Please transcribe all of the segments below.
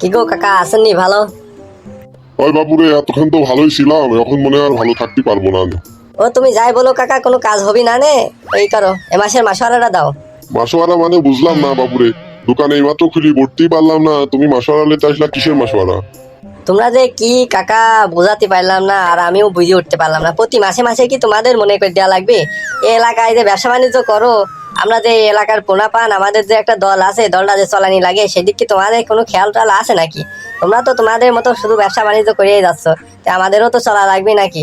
কি গো কাকা আসেননি ভালো? ওই বাপুরে এতক্ষণ তো ভালোই ছিলাম এখন মনে আর ভালো থাকতে পারব না। ও তুমি যাই বলো কাকা কোনো কাজ হবি না নে? ওই করো এ মাসের মাসোয়ারাটা দাও। মাসোয়ারা মানে বুঝলাম না বাপুরে দোকানে এইমাত্র খুলি ভর্তিই পারলাম না তুমি মাসোয়ারা লেতে আসলা কিসের মাসোয়ারা তোমরা যে কি কাকা বোঝাতে পারলাম না আর আমিও বুঝে উঠতে পারলাম না। প্রতি মাসে মাসে কি তোমাদের মনে করে দেওয়া লাগবে? এই এলাকায় যে ব্যবসা বাণিজ্য করো আমরা যে এলাকার পোনা পান আমাদের যে একটা দল আছে দলটা যে চলানি লাগে, সেদিক কি তোমাদের কোনো খেয়াল টাল আছে নাকি? তোমরা তো তোমাদের মতো শুধু ব্যবসা বাণিজ্য করিয়ে যাচ্ছ, তা আমাদেরও তো চলা লাগবে নাকি?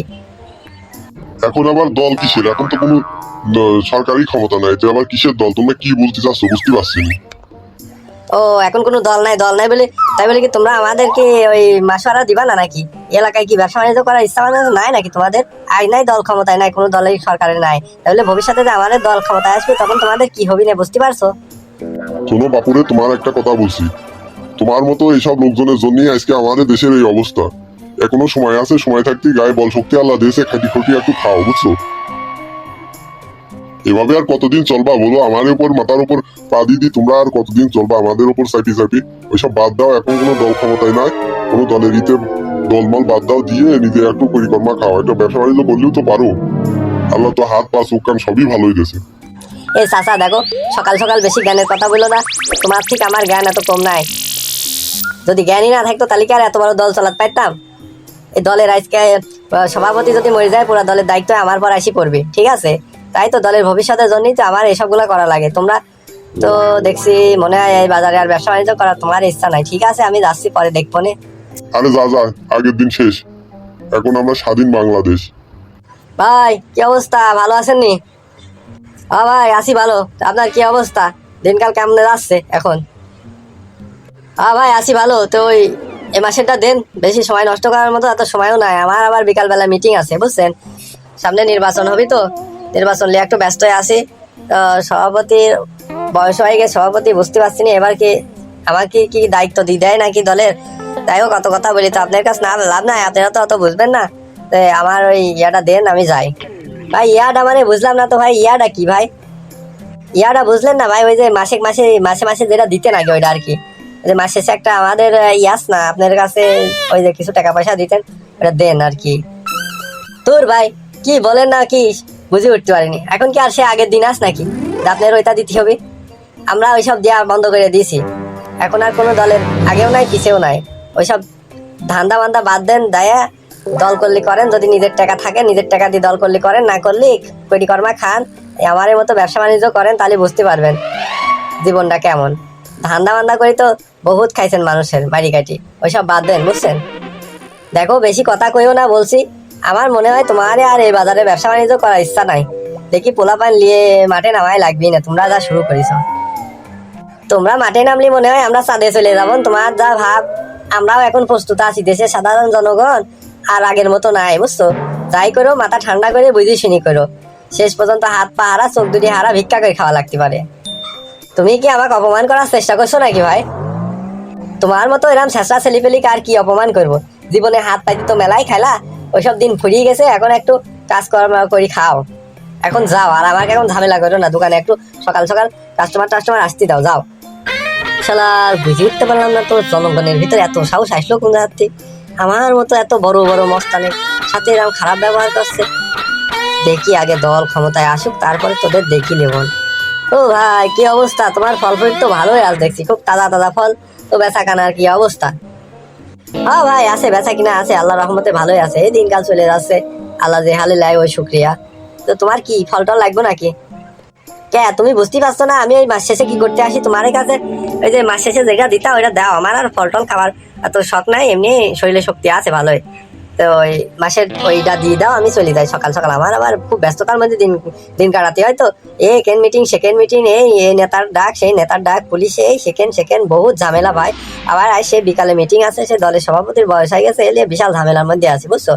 এখন আবার দল কিসের? এখন তো কোনো সরকারি ক্ষমতা নাই, তো আবার কিসের দল? তোমরা কি বলতে চাচ্ছ? বুঝতে পারছি ও, এখন কোনো দল নাই দল নাই বলে, তাই বলে কি তোমরা আমাদেরকে ওই মাসোয়ারা দিবা না নাকি? এলাকায় কি ব্যবসা বাণিজ্য করার ইচ্ছা বাণিজ্য নাই নাকি তোমাদের? আজ নাই, দল ক্ষমতায় নাই, কোনো দলের সরকারের নাই। তাহলে ভবিষ্যতে যে আমাদের দল ক্ষমতায় আসবে, তখন তোমাদের কি হবে না বুঝতে পারছ? শোনো বাপুরে, তোমার একটা কথা বলছি। তোমার মতো এইসব লোকজনের জন্যই আজকে আমাদের দেশের এই অবস্থা। এখনও সময় আছে, সময় থাকতে গায়ে বল শক্তি আল্লাহ দিয়েছে, খাটি খুটি একটু খাও, বুঝছ? এভাবে আর কতদিন চলবা বলো? আমার উপর, মাথার উপর পা দিদি তোমরা আর কতদিন চলবা? আমাদের উপর চাপি চাপি ওইসব বাদ দাও, এখন কোনো দল ক্ষমতায় নাই। কোনো দলের ইতে দলমল বাদ দাও, দিয়ে নিজে একটু পরিকর্মা খাও। এটা ব্যবসা বাণিজ্য করলেও তো পারো। আল্লাহ তো হাত, পা, চোখ, কান সবই ভালোই দিয়েছে। এই চাচা দেখো, সকাল সকাল বেশি জ্ঞানের কথা বলল না। তোমার ঠিক আমার জ্ঞান এত কম নাই। যদি জ্ঞানই না থাকতো, তাহলে কি আর এত বড় দল চালাতে পারতাম? এই দলের আজকে সভাপতি যদি মরে যায়, পুরো দলের দায়িত্ব আমার পর আসি পড়বে, ঠিক আছে? তাই তো দলের ভবিষ্যতের জন্যই তো আমার এসবগুলো করা লাগে। তোমরা তো দেখছি মনে হয় এই বাজারে আর ব্যবসা বাণিজ্য করার তোমার ইচ্ছা নাই। ঠিক আছে আমি যাচ্ছি পরে দেখব নে। আরে যা যা আগের দিন শেষ। এখন আমরা স্বাধীন বাংলাদেশ। ভাই কি অবস্থা? ভালো আছেন নি? ভাই আছি ভালো। আপনার কি অবস্থা? দিনকাল কেমন যাচ্ছে এখন? হ্যাঁ ভাই আছি ভালো। তো ওই এ মাসেরটা দেন বেশি সময় নষ্ট করার মতো এত সময়ও নাই। আমার আবার বিকালবেলা মিটিং আছে বুঝছেন? সামনে নির্বাচন হবে তো। নির্বাচন নিয়ে একটু ব্যস্ত হয়ে আছি সভাপতির বয়স হয়ে গেছে, সভাপতি বুঝতে পারছি না এবার কি আমাকে কি দায়িত্ব দিয়ে দেয় নাকি দলের? তাই হোক, অত কথা বলি তো, আপনার কাছে না লাভ নাই, আপনারা তো অত বুঝবেন না। আমার ওই ইয়াটা দেন, আমি যাই। ভাই, ইয়াটা মানে বুঝলাম না তো ভাই, ইয়াটা কি ভাই? ইয়াটা বুঝলেন না ভাই, ওই যে মাসে মাসে মাসে মাসে যেটা দিতে নাকি ওইটা আর কি। যে মাসে শেষে একটা আমাদের ইয়াস না, আপনার কাছে ওই যে কিছু টাকা পয়সা দিতেন, ওটা দেন আর কি। তোর ভাই, কি বলেন না কি? বুঝে উঠতে পারিনি। এখন কি আর সে আগের দিন আস নাকি? আপনার ওইটা দিতে হবে। আমরা ওইসব দেওয়া বন্ধ করে দিয়েছি। এখন আর কোনো দলের আগেও নাই, পিছেও নাই। ওইসব ধান্দা বান্দা বাদ দেন, দেয়া দল করলি করেন। যদি নিজের টাকা থাকে, নিজের টাকা দিয়ে দল করলি করেন। না করলি পরিকর্মা খান। এই আমাদের মতো ব্যবসা বাণিজ্য করেন, তাহলে বুঝতে পারবেন জীবনটা কেমন। ধান্দা বান্দা করে তো বহুত খাইছেন মানুষের বাড়ি কাটি ওইসব বাদ দেন, বুঝছেন? দেখো, বেশি কথা কইও না, বলছি। আমার মনে হয় তোমার আর এই বাজারে ব্যবসা বাণিজ্য করার ইচ্ছা নাই। দেখি পোলাপান নিয়ে মাঠে নামাই লাগবেই না, তোমরা যা শুরু করেছ তোমরা মাঠে নামলি মনে হয় আমরা চাঁদে চলে যাব, তোমার যা ভাব, আমরাও এখন প্রস্তুত আছি, দেশের সাধারণ জনগণ আর আগের মতো নাই, বুঝছ? যাই করো, মাথা ঠান্ডা করে বুঝি শুনি করো। শেষ পর্যন্ত হাত পা হারা, চোখ দুটি হারা, ভিক্ষা করে খাওয়া লাগতে পারে। তুমি কি আমাকে অপমান করার চেষ্টা করছ নাকি ভাই? তোমার মতো এরম শেষরা ছেলিপেলিকে আর কি অপমান করব? জীবনে হাত পাইতে তো মেলাই খেলা ওইসব দিন ফুরিয়ে গেছে, এখন একটু কাজকর্ম করি, খাও। এখন যাও, আর আমাকে এখন ঝামেলা করো না, দোকানে একটু সকাল সকাল কাস্টমার টাস্টমার আসতে দাও, যাও। শালা বুঝে উঠতে পারলাম না তো, জনগণের ভিতরে এত সাহস আসলো কোন যাত্রী আমার মতো এত বড় বড় মস্তানের সাথে এরকম খারাপ ব্যবহার করছে। দেখি আগে দল ক্ষমতায় আসুক, তারপরে তোদের দেখি নেবন ও ভাই, কি অবস্থা? তোমার ফল ফুল তো ভালোই আজ দেখছি খুব তাজা তাজা ফল। তো বেচা কানার কি অবস্থা? হ্যাঁ ভাই, আছে কিনা আছে আল্লাহ রহমতে ভালোই আছে। এই দিনকাল চলে যাচ্ছে। আল্লাহ যে হালে লাই, ওই শুক্রিয়া। তো তোমার কি ফল টল লাগবে নাকি? কে, তুমি বুঝতেই পারছ না, আমি ওই মাস শেষে কি করতে আসি? তোমার কাছে ওই যে মাস শেষে যেটা দিতা, ওইটা দাও। আমার আর ফল টল খাবার এত শখ নাই, এমনি শরীরে শক্তি আছে, ভালোই। তো ওই মাসের ওইটা দিয়ে দাও, আমি চলে যাই সকাল সকাল। আমার আবার খুব ব্যস্ততার মধ্যে দিন দিন কাটাতে হয় তো। এই কেন মিটিং সেকেন্ড মিটিং এই এই নেতার ডাক, সেই নেতার ডাক, পুলিশ, এই সেকেন্ড সেকেন্ড বহুত ঝামেলা ভাই আবার আজ সে বিকালে মিটিং আছে, সে দলের সভাপতির বয়স হয়ে গেছে, এলে বিশাল ঝামেলার মধ্যে আছি, বুঝছ?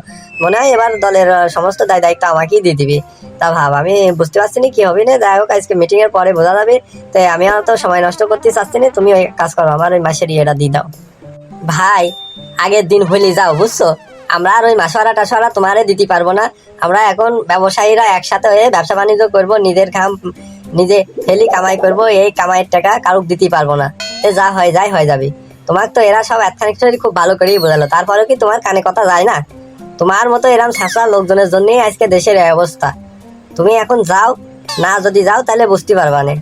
মনে হয় এবার দলের সমস্ত দায় দায়িত্ব আমাকেই দিয়ে দিবি। তা ভাব, আমি বুঝতে পারছি না কি হবে না, যাই হোক, আজকে মিটিং এর পরে বোঝা যাবে। তাই আমি আর তো সময় নষ্ট করতে চাচ্ছি না, তুমি ওই কাজ করো, আমার ওই মাসের ইয়েটা দিয়ে দাও। ভাই, আগের দিন হইলে যাও, বুঝছ? আমরা আর ওই মাসোয়ারা টাসোয়ারা তোমারে দিতে পারব না। আমরা এখন ব্যবসায়ীরা একসাথে হয়ে ব্যবসা বাণিজ্য করব, নিজের খাম নিজে ফেলি কামাই করব, এই কামাইয়ের টাকা কারুক দিতে পারব না। এ যা হয়, যাই হয়ে যাবে। তোমার তো এরা সব একখানিক খুব ভালো করেই বোঝালো। তারপরেও কি তোমার কানে কথা যায় না? তোমার মতো এরম শাসা লোকজনের জন্যই আজকে দেশের অবস্থা। তুমি এখন যাও, না যদি যাও তাহলে বুঝতে পারবা না।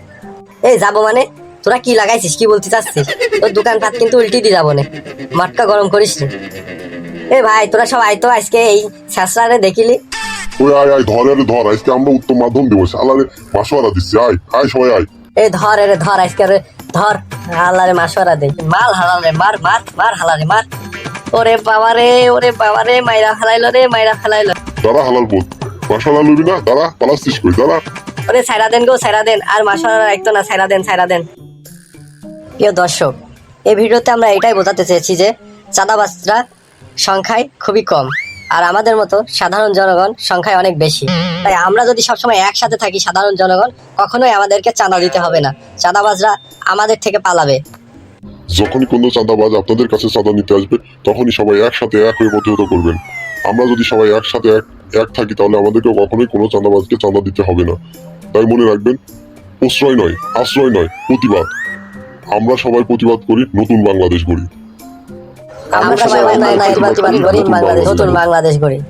এই যাব মানে? তোরা কি লাগাইছিস, কি বলতে চাচ্ছিস? তোর দোকানপাট কিন্তু উল্টি দিয়ে যাব না। মটকা গরম করিস নি। এ ভাই তোরা সব আইতো আজকে এই শাসরারে দেখিলি। ওই আয় আয় ধর আরে ধর আজকে আমরা উত্তম মাধ্যম দেবো। শালারে মাসোয়ারা দিচ্ছি আয় আয় সবাই আয়। এই ধর রে ধর আজকে রে ধর হালারে মাসরা দে। মাল হালারে মার মার মার হালারে মার। ওরে বাবা রে ওরে বাবা রে মাইরা ফেলাইলো রে মাইরা ফেলাইলো। দাঁড়া হালাল বোধ মাসালা লবি না? দাঁড়া পালাচ্ছিস কই? দাঁড়া। ওরে সাইরা দেন গো সাইরা দেন। আর মাসরা রাখতো না সাইরা দেন সাইরা দেন। প্রিয় দর্শক এই ভিডিওতে আমরা এটাই বোঝাতে চেয়েছি যে চাঁদাবাজরা সংখ্যায় খুবই কম। আর আমাদের মতো সাধারণ জনগণ সংখ্যায় অনেক বেশি। তাই আমরা যদি সবসময় একসাথে থাকি সাধারণ জনগণ, কখনোই আমাদেরকে চাঁদা দিতে হবে না। চাঁদাবাজরা আমাদের থেকে পালাবে। যখনই কোনো চাঁদাবাজ আপনাদের কাছে চাঁদা নিতে আসবে, তখনই সবাই একসাথে এক হয়ে প্রতিহত করবেন। আমরা যদি সবাই একসাথে এক এক থাকি, তাহলে আমাদেরকে কখনোই কোনো চাঁদাবাজকে চাঁদা দিতে হবে না। তাই মনে রাখবেন, প্রশ্রয় নয়, আশ্রয় নয়, প্রতিবাদ। আমরা সবাই প্রতিবাদ করি, নতুন বাংলাদেশ গড়ি। আমরা সবাই বাংলাদেশ করি, নতুন বাংলাদেশ গড়ি।